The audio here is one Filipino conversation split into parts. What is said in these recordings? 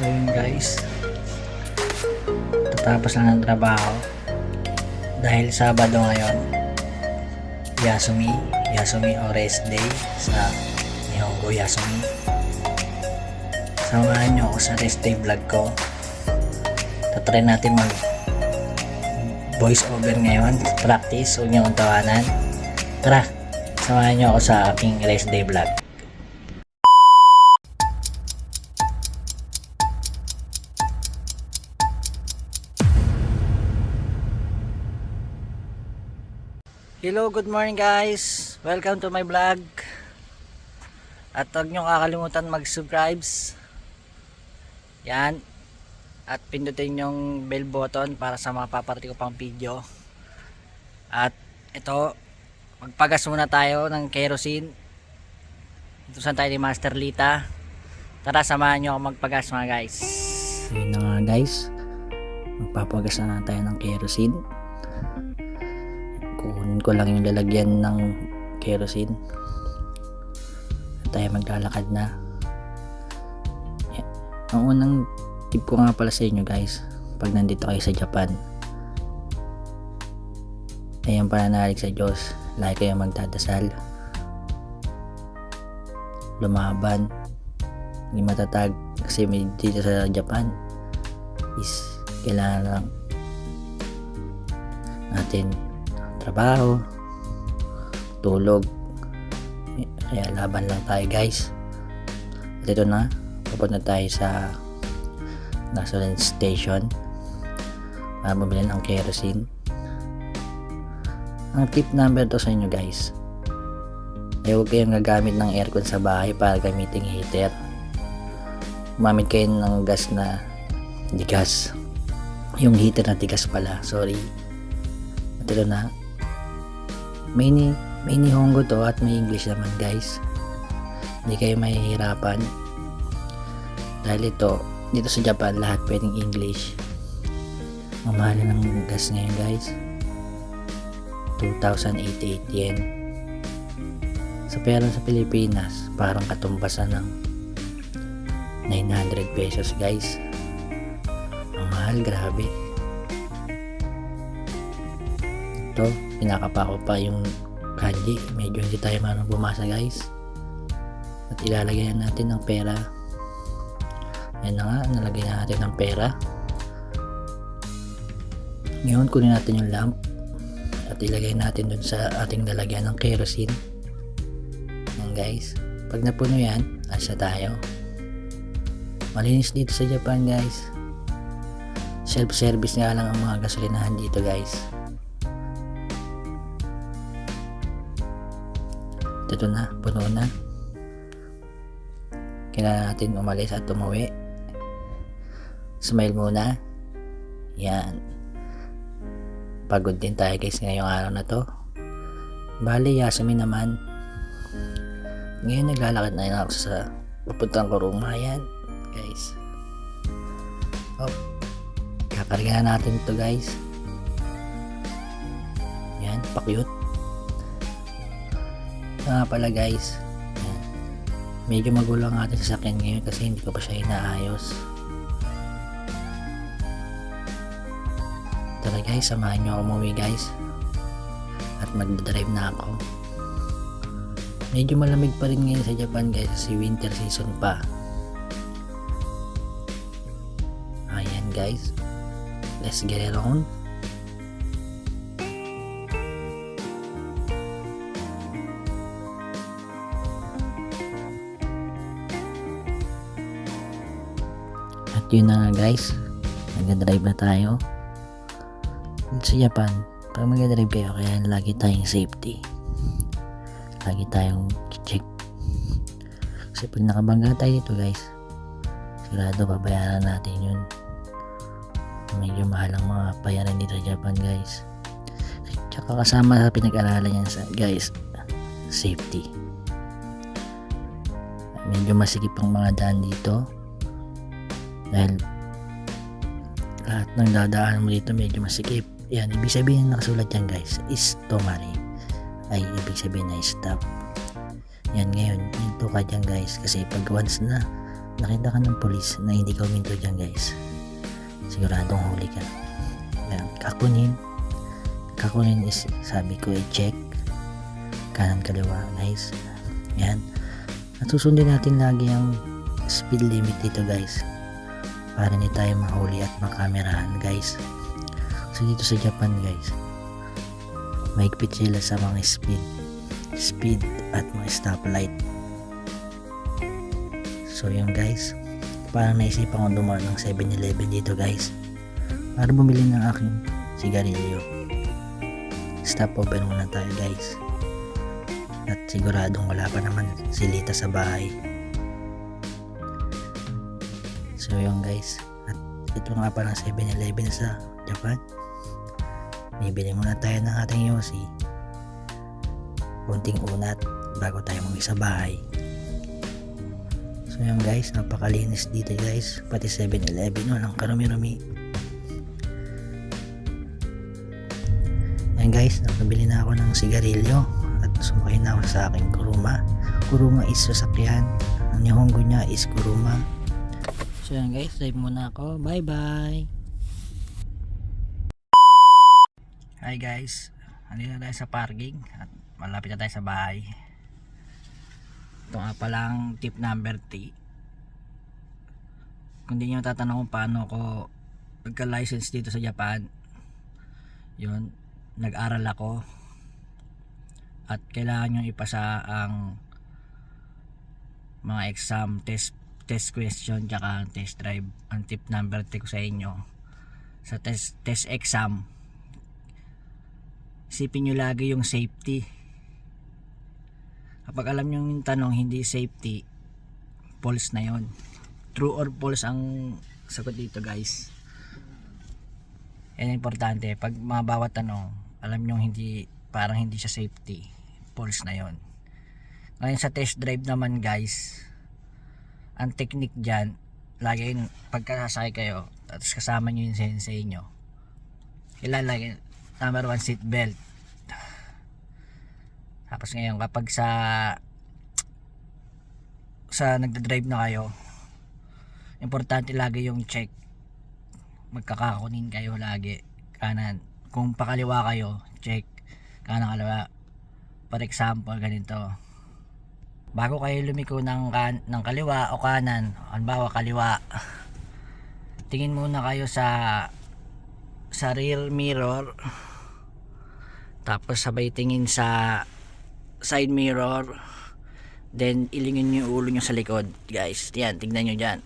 So guys. Tatapos lang ng trabaho. Dahil Sabado ngayon. Yasumi. Yasumi o rest day sa Nihongo Yasumi. Samahan nyo ako sa rest day vlog ko. Tatry natin mag voice over ngayon. Practice. Huwag nyo akong tawanan. Tara. Samahan nyo ako sa aking rest day vlog. Hello, good morning guys. Welcome to my vlog. At huwag nyo kakalimutan mag-subscribes. Yan. At pindutin yung bell button para sa mga paparati ko pang video. At ito, magpagas muna tayo ng kerosene. Ito saan tayo ni Master Lita. Tara, samahan nyo ako magpagas mga guys. Yun na nga guys. Magpapagas na tayo ng kerosene kukunin ko lang yung lalagyan ng kerosene. At tayo maglalakad na. Yan. ang unang tip ko nga pala sa inyo guys pag nandito kayo sa Japan ayan pananalig sa Diyos lagi kayo magdadasal. Lumaban. Hindi matatag kasi may dito sa Japan is kailangan lang natin trabaho tulog. Kaya laban lang tayo guys. At ito na pupunta tayo sa gasoline station para bumili ng kerosene. Ang tip number to sa inyo guys. Ay huwag kayong gagamit ng aircon sa bahay para gamitin heater. Gumamit kayo ng gas na hindi gas yung heater na tigas pala sorry. At ito na may ni may Nihongo to at may English naman guys. Hindi kayo mahihirapan. Dahil ito dito sa Japan lahat pwedeng English. Mamahal na ng gas ngayon guys. 2,088 yen. Sa pera sa Pilipinas parang katumbasan ng 900 pesos guys. Ang mahal grabe. Ito pinakapa ko pa yung kanji medyo hindi tayo marunong bumasa guys. At ilalagay na natin ng pera. Ayun na nga nalagay na natin ng pera. Ngayon kunin natin yung lamp. At ilagay natin dun sa ating lalagyan ng kerosene. Yan guys. Pag napuno yan asa tayo. Malinis dito sa Japan guys. Self service nga lang ang mga gasolinahan dito guys ito na, puno na. Kailangan natin umalis at umuwi. Smile muna. Yan. Pagod din tayo guys ngayong araw na to. Bali, Yasumi naman. Ngayon naglalakad na ako sa papuntang Kuruma. Yan, guys. Oh, kakarga na natin ito guys. Yan, pakyut nga pala guys. Medyo magulo ang ating sasakyan ngayon kasi hindi ko pa siya inaayos. Tara guys. Samahan nyo ako umuwi guys. At magdadrive na ako. Medyo malamig pa rin ngayon sa Japan guys kasi winter season pa. Ayan guys. Let's get it on yun na nga guys, nag-drive na tayo. Sa Japan, pag mag-drive kayo, kaya lagi tayong safety. Lagi tayong check. Kasi pag nakabangga tayo dito guys, sigurado babayaran natin yun. Medyo mahal ang mga bayaran dito sa Japan guys. Tsaka kasama sa pinag-aralan yan sa guys, safety. Medyo masikip ang mga daan dito dahil lahat ng dadaan mo dito medyo masikip yan ibig sabihin na nakasulat yan guys is tomari ay ibig sabihin na stop yan ngayon hinto ka dyan guys kasi pag once na nakita ka ng polis na hindi ka uminto dyan guys, siguradong huli ka. Yan, kakunin. Kakunin is, sabi ko, i-check. Kanan kaliwa guys. Yan. At susundin natin lagi ang speed limit dito guys. Para hindi tayo mahuli at makamerahan guys. So dito sa Japan guys, mahigpit sila sa mga speed speed at mga stoplight. So yun guys, parang naisipan ko dumaan ng 7-Eleven dito guys para bumili ng aking sigarilyo. Stop over muna tayo guys. At siguradong wala pa naman silita sa bahay. Guys, at ito nga pa ng 7-Eleven sa Japan. Bibili muna tayo ng ating Yossi. Kunting unat bago tayo muli sa bahay. So yun guys, napakalinis dito guys. Pati 7-Eleven, walang karumi-rumi. Yan guys, nakabili na ako ng sigarilyo at sumakay na ako sa aking kuruma. Kuruma is sasakyan. Ang nihongo niya is kuruma. So yan guys, drive muna ako. Bye bye! Hi guys, andito na tayo sa parking at malapit na tayo sa bahay. Ito nga palang tip number 3. Kung di nyo tatanong kung paano ko nagka-license dito sa Japan, yun, nag-aral ako at kailangan nyo ipasa ang mga exam test test question tsaka test drive. Ang tip number 3 ko sa inyo sa test test exam isipin nyo lagi yung safety. Kapag alam nyo yung tanong hindi safety false na yon true or false ang sagot dito guys. Yan importante. Pag mga bawat tanong alam nyo hindi parang hindi siya safety false na yon ngayon sa test drive naman guys ang technique dyan lagi yun pagkasasakay kayo tapos kasama nyo yung sensei nyo ilalagay number one seat belt. Tapos ngayon kapag sa sa nagda-drive na kayo importante lagi yung check. Magkakakunin kayo lagi. Kanan kung pakaliwa kayo check. Kanan kaliwa. For example ganito bago kayo lumiko ng, kan ng kaliwa o kanan halimbawa kaliwa tingin muna kayo sa sa rear mirror tapos sabay tingin sa side mirror then ilingin nyo yung ulo nyo sa likod guys. Yan tignan nyo dyan.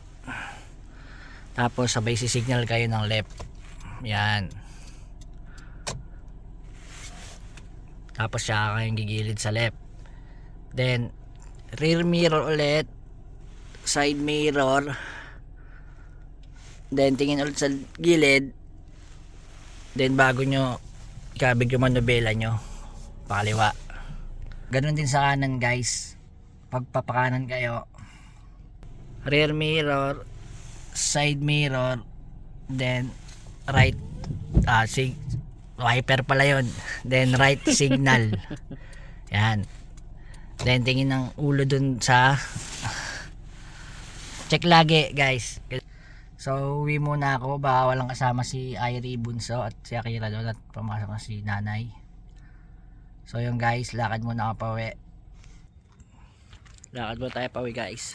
Tapos sabay sisignal kayo ng left. Yan. Tapos siya kayong gigilid sa left. Then rear mirror ulit side mirror then tingin ulit sa gilid then bago nyo ikabig yung manubela nyo pakaliwa ganun din sa kanan guys. Pagpapakanan kayo. Rear mirror side mirror then right ah sig wiper pala yon then right signal. Yan then tingin ng ulo dun sa check lagi guys. So uwi muna ako. Baka walang kasama si Irie Bunso at si Akira doon at pumasok na si nanay. So yung guys. Lakad muna ako pauwi. Lakad muna tayo pauwi guys.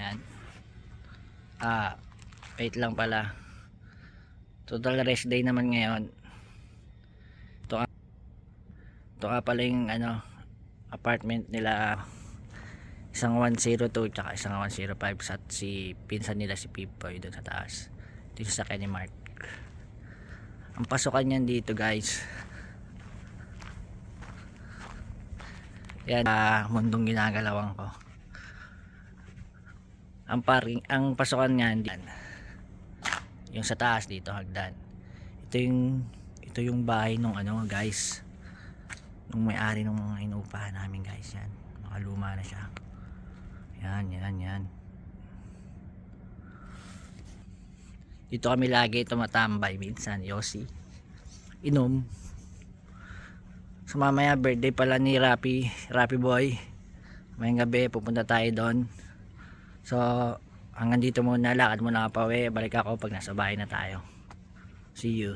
Yan ah wait lang pala. Total rest day naman ngayon. Ito ito nga pala yung ano apartment nila isang 102 tsaka isang 105 sa si pinsan nila si Pipoy doon sa taas. Dito sa Kenny Mark. Ang pasukan niyan dito guys. Yan uh, mundong ginagalawan ko. Ang parking ang pasukan niyan diyan yung sa taas dito hagdan. Ito yung ito yung bahay nung ano guys nung may-ari nung mga inuupahan namin guys yan makaluma na siya yan yan yan dito kami lagi tumatambay minsan Yossi inom so mamaya birthday pala ni Rapi Rapi Boy mayang gabi pupunta tayo doon So, hanggang dito muna. Lakad muna ka pa uwi. Balik ako pag nasa bahay na tayo. See you.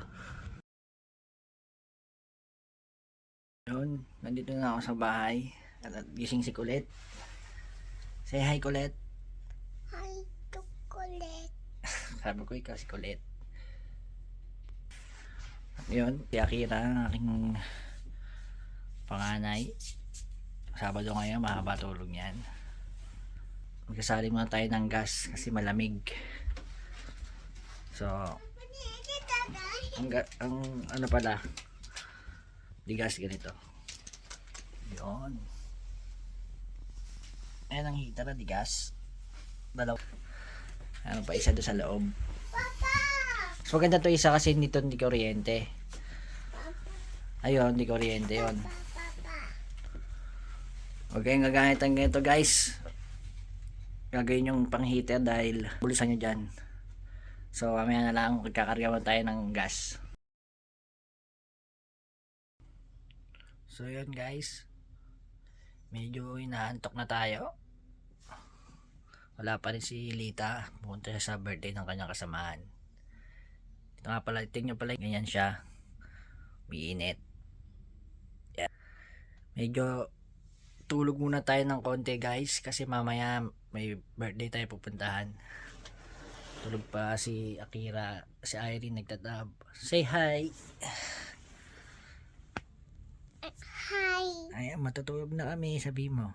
Yun, nandito na ako sa bahay. At, at gising si Colette. Say hi, Colette. Hi, chocolate. Sabi ko, ikaw si Colette. At yun, si Akira, ang aking panganay. Sabado ngayon, mahaba tulog yan. Magkasali muna tayo ng gas kasi malamig. So, ang, ang ano pala, di gas ganito. Yun. Ayan ang heater na di gas. Dalaw. Ano pa isa doon sa loob. Mas maganda to isa kasi nito hindi kuryente. Ayun, hindi kuryente. Huwag kayong gagamit ng ganito guys. Gagawin yung pang heater dahil bulusan nyo dyan. So mamaya na lang magkakarga mo tayo ng gas. So yun guys. Medyo inaantok na tayo. Wala pa rin si Lita. Pumunta siya sa birthday ng kanyang kasamahan. Ito nga pala, tingnan pala, ganyan siya. Umiinit. Yeah. Medyo tulog muna tayo ng konti guys kasi mamaya may birthday tayo pupuntahan. Tulog pa si Akira, si Irene nagtatab. Say hi. Ay, matutulog na kami, sabi mo.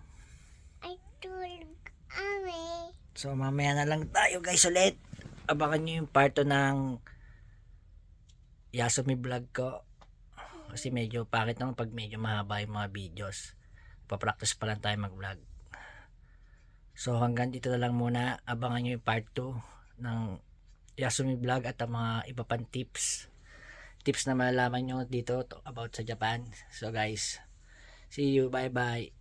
I tulog kami. So mamaya na lang tayo guys ulit. Abangan nyo yung part 2 ng Yasumi vlog ko. Kasi medyo pangit naman pag medyo mahaba yung mga videos. Papractice pa lang tayo mag vlog. So hanggang dito na lang muna. Abangan nyo yung part 2 ng Yasumi vlog at ang mga iba pang tips. Tips na malalaman nyo dito to- about sa Japan. So guys, see you. Bye bye.